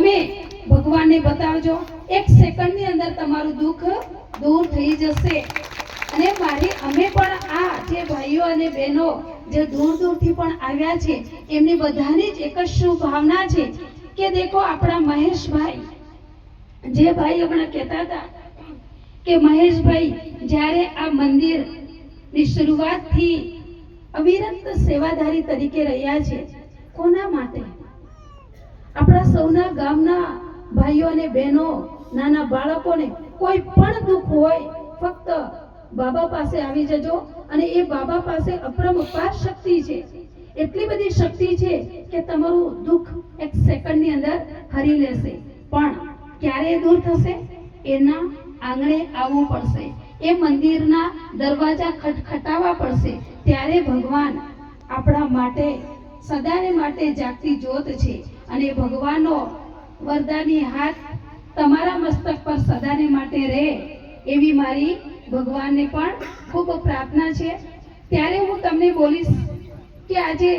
તમે ભગવાનને બતાવજો. એક સેકન્ડની અંદર તમારું દુઃખ દૂર થઈ જશે. અને મારી, અમે પણ આ જે ભાઈઓ અને બહેનો જે દૂર દૂરથી પણ આવ્યા છે, એમની બધાની જ એક જ શું ભાવના છે કે દેખો આપણા મહેશભાઈ. જે ભાઈ હમણાં કહેતા હતા કે મહેશભાઈ, જ્યારે આ મંદિરની શરૂઆતથી અવિરત સેવાધારી તરીકે રહ્યા છે, કોના માટે? આપણા સૌના ગામના ભાઈઓ અને બહેનો, નાના બાળકોને કોઈ પણ દુઃખ હોય, ફક્ત બાબા પાસે આવી જજો અને એ બાબા પાસે અપરંપાર શક્તિ છે. એટલી બધી શક્તિ છે કે તમારું દુઃખ એક સેકન્ડની અંદર હરી લેશે. પણ ક્યારે દૂર થશે? એના આંગણે આવવું પડશે. એ મંદિરના દરવાજા ખટખટાવા પડશે. ત્યારે ભગવાન આપણા માટે, સદાને માટે જાગતી જ્યોત છે. અને ભગવાનનો વરદાની હાથ તમારા મસ્તક પર સદાને માટે રહે એવી મારી ભગવાનને પણ ખૂબ પ્રાર્થના છે. ત્યારે હું તમને બોલીશ કે આજે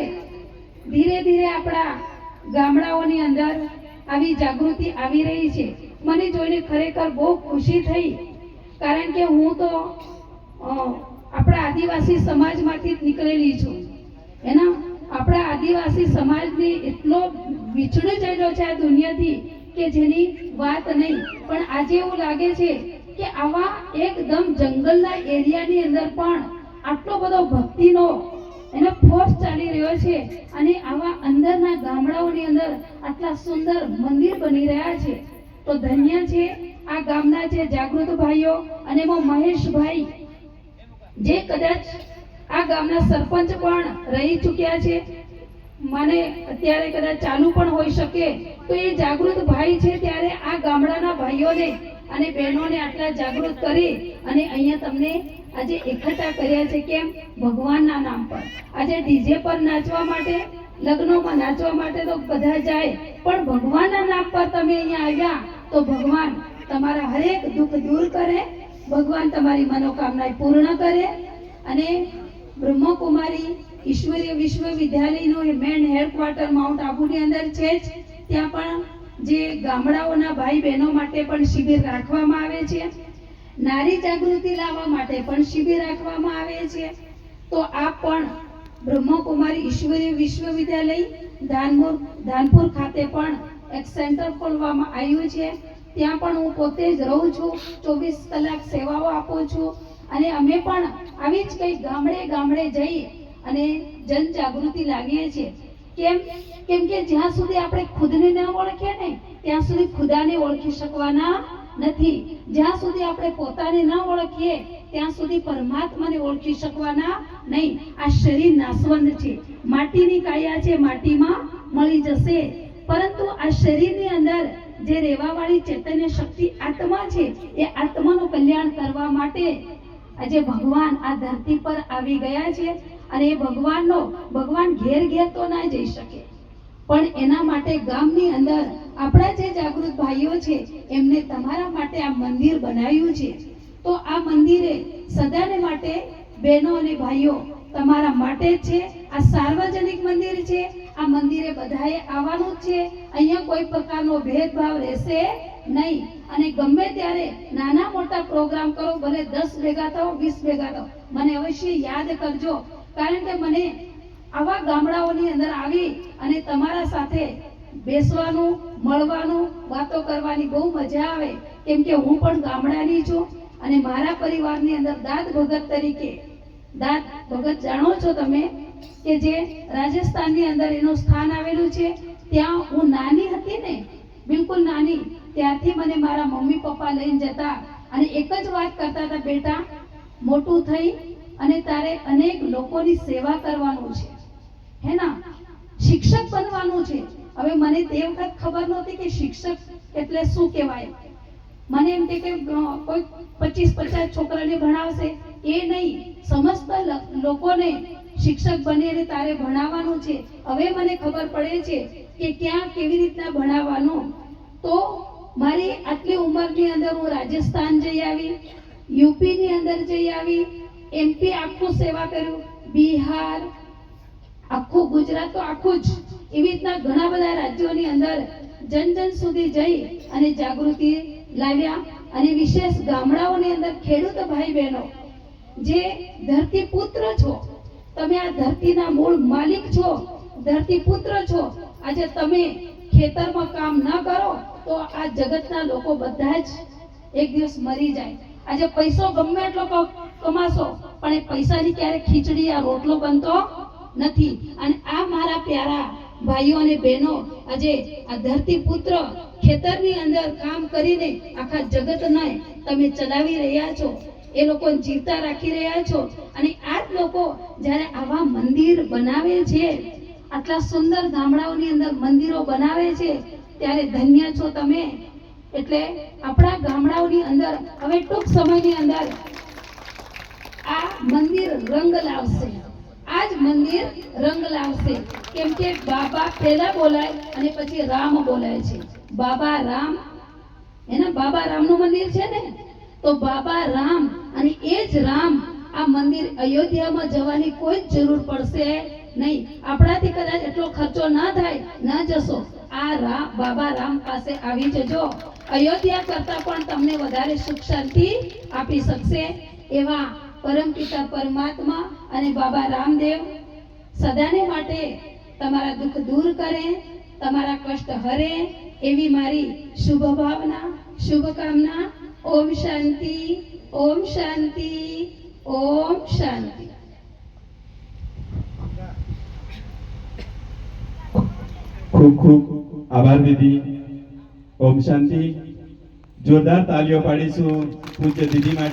ધીરે ધીરે આપણા ગામડાઓની અંદર આવી જાગૃતિ આવી રહી છે. મને જોઈને ખરેખર બહુ ખુશી થઈ. કારણ કે હું તો આપણા આદિવાસી સમાજમાંથી જ નીકળેલી છું. એના આપણા આદિવાસી સમાજની એટલો વિછળી ગયેલો છે આ દુનિયાથી, કે જેની વાત નહીં. પણ આજે એવું લાગે છે કે આવા એકદમ જંગલના એરિયાની અંદર પણ આટલો બધો ભક્તિનો એનો ફોર્સ ચાલી રહ્યો છે અને આવા અંદરના ગામડાઓની અંદર આટલા સુંદર મંદિર બની રહ્યા છે. તો ધન્ય છે આ ગામના જે જાગૃત ભાઈઓ અને એમાં મહેશભાઈ, જે કદાચ આ ગામના સરપંચ પણ રહી ચૂક્યા છે. મને અત્યારે કદાચ ચાલુ પણ હોઈ શકે, તો એ જાગૃત ભાઈ છે ત્યારે આ ગામડાના ભાઈઓને અને બહેનોને આટલા જાગૃત કરી અને અહીંયા તમને આજે એકઠા કર્યા છે કેમ? ભગવાનના નામ પર. આજે ડીજે પર નાચવા માટે, લગ્નોમાં નાચવા માટે તો બધા જાય, પણ ભગવાનના નામ પર તમે અહીંયા આવ્યા તો ભગવાન તમારા હરેક દુઃખ દૂર કરે, ભગવાન તમારી મનોકામના પૂર્ણ કરે અને બ્રહ્મકુમારી ઈશ્વરીય વિશ્વવિદ્યાલયનો મેન હેડક્વાર્ટર માઉન્ટ આબુની અંદર છે જ. ત્યાં પણ જે ગામડાઓના ભાઈ બહેનો માટે પણ શિબિર રાખવામાં આવે છે. નારી જાગૃતિ લાવવા માટે પણ શિબિર રાખવામાં આવે છે. તો આ પણ બ્રહ્મકુમારી ઈશ્વરીય વિશ્વવિદ્યાલય ધાનપુર ધાનપુર ખાતે પણ એક સેન્ટર ખોલવામાં આવ્યું છે. ત્યાં પણ હું પોતે જ રહું છું, ચોવીસ કલાક સેવાઓ આપું છું. અને અમે પણ આવી જ કંઈક ગામડે ગામડે જઈ અને જનજાગૃતિ લાવીએ છીએ. કેમ? કેમ કે જ્યાં સુધી આપણે ખુદને ન ઓળખીએ ને, ત્યાં સુધી ખુદાને ઓળખી શકવાના નથી. જ્યાં સુધી આપણે પોતાને ન ઓળખીએ, ત્યાં સુધી પરમાત્માને ઓળખી શકવાના નહીં. આ શરીર નાશવંત છે. માટીની કાયા છે, માટીમાં મળી જશે. પરંતુ આ શરીરની અંદર જે રહેવાવાળી ચૈતન્ય શક્તિ આત્મા છે, એ આત્માનું કલ્યાણ કરવા માટે આજે ભગવાન આ ધરતી પર આવી ગયા છે. અને એ ભગવાનનો, ભગવાન ઘેર ઘેર તો ના જઈ શકે. પણ એના માટે ગામની અંદર આપણા જે જાગૃત ભાઈઓ છે, એમને તમારા માટે આ મંદિર બનાવ્યું છે. તો આ મંદિરે સદાને માટે બહેનો અને ભાઈઓ તમારા માટે જ છે, આ સાર્વજનિક મંદિર છે, આ મંદિરે બધાએ આવવાનું જ છે. અહીંયા કોઈ પ્રકારનો ભેદભાવ રહેશે નહીં. અને ગમે ત્યારે નાના મોટા પ્રોગ્રામ કરો, ભલે દસ ભેગા થાઓ, વીસ ભેગા થાઓ, મને અવશ્ય યાદ કરજો કારણ કે મને આવા ગામડાઓની અંદર આવી અને તમારા સાથે બેસવાનું, મળવાનું, વાતો કરવાની બહુ મજા આવે. કેમ કે હું પણ ગામડાની છું અને મારા પરિવારની અંદર દાદ ભગત તરીકે દાદ ભગત જાણો છો તમે કે જે રાજસ્થાનની અંદર એનું સ્થાન આવેલું છે, ત્યાં હું નાની હતી ને, બિલકુલ નાની ત્યારથી મને મારા મમ્મી પપ્પા લઈને જતા અને એક જ વાત કરતા હતા, બેટા, મોટું થઈ અને તારે અનેક લોકોની સેવા કરવાનું છે. હે ના? શિક્ષક બનવાનું છે. હવે મને તે વખત ખબર નહોતી કે શિક્ષક એટલે શું કહેવાય? મને એમ કે કોઈ પચીસ પચાસ છોકરાને ભણાવશે? એ નહીં. સમસ્ત લોકોને શિક્ષક બની અને તારે ભણાવવાનું છે. હવે મને ખબર પડે છે કે ક્યાં કેવી રીતના ભણાવવાનું. તો મારી આટલી ઉંમરની અંદર હું રાજસ્થાન જઈ આવી, યુપીની અંદર જઈ આવી એમપી આખું સેવા કર્યું. બિહાર, આખું ગુજરાત તો આખું જ. એવી રીતના ઘણા બધા રાજ્યોની અંદર જન જન સુધી જઈ અને જાગૃતિ લાવ્યા. અને વિશેષ ગામડાઓની અંદર ખેડૂત ભાઈ બહેનો, જે ધરતી પુત્ર છો. તમે આ ધરતીના મૂળ માલિક છો, ધરતી પુત્ર છો. આજે તમે ખેતરમાં કામ ન કરો તો આ જગતના લોકો બધા જ એક દિવસ મરી જાય. આજે પૈસો ગમે એટલો કમાશો. પણ એ પૈસાની ક્યારે ખીચડી આ રોટલો બનતો નથી. અને આ મારા પ્યારા ભાઈઓ અને બહેનો આજે આ ધરતી પુત્ર ખેતરની અંદર કામ કરીને આખા જગતને તમે ચલાવી રહ્યા છો. એ લોકો જીવતા રાખી રહ્યા છો. અને આ જ લોકો જ્યારે આવા મંદિર બનાવે છે, આટલા સુંદર ગામડાઓની અંદર મંદિરો બનાવે છે, ત્યારે ધન્ય છો તમે. એટલે આપણા ગામડાઓની અંદર, હવે ટૂંક સમયની અંદર આ મંદિર રંગ લાવશે. આ જ મંદિર રંગ લાવશે. કેમ કે બાબા પહેલા બોલાય અને પછી રામ બોલાય છે. બાબા રામ, એના બાબા રામનું મંદિર છે ને? તો બાબા રામ અને એ જ રામ આ મંદિર અયોધ્યામાં જવાની કોઈ જ જરૂર પડશે નહીં. આપણાથી કદાચ એટલો ખર્ચો ના થાય, ના જશો. આ રામ બાબા રામ પાસે આવી જજો. અયોધ્યા કરતા પણ તમને વધારે સુખ શાંતિ આપી શકશે એવા પરમપિતા પરમાત્મા અને બાબા રામદેવ સદાને માટે તમારા દુઃખ દૂર કરે, તમારા કષ્ટ હરે એવી મારી શુભ ભાવના શુભકામના ઓમ શાંતિ ઓમ શાંતિ ઓમ શાંતિ. ખૂબ ખૂબ આભાર દીદી. ઓમ શાંતિ. જોરદાર તાલીઓ પાડીશું પૂજ્ય દીદી માટે.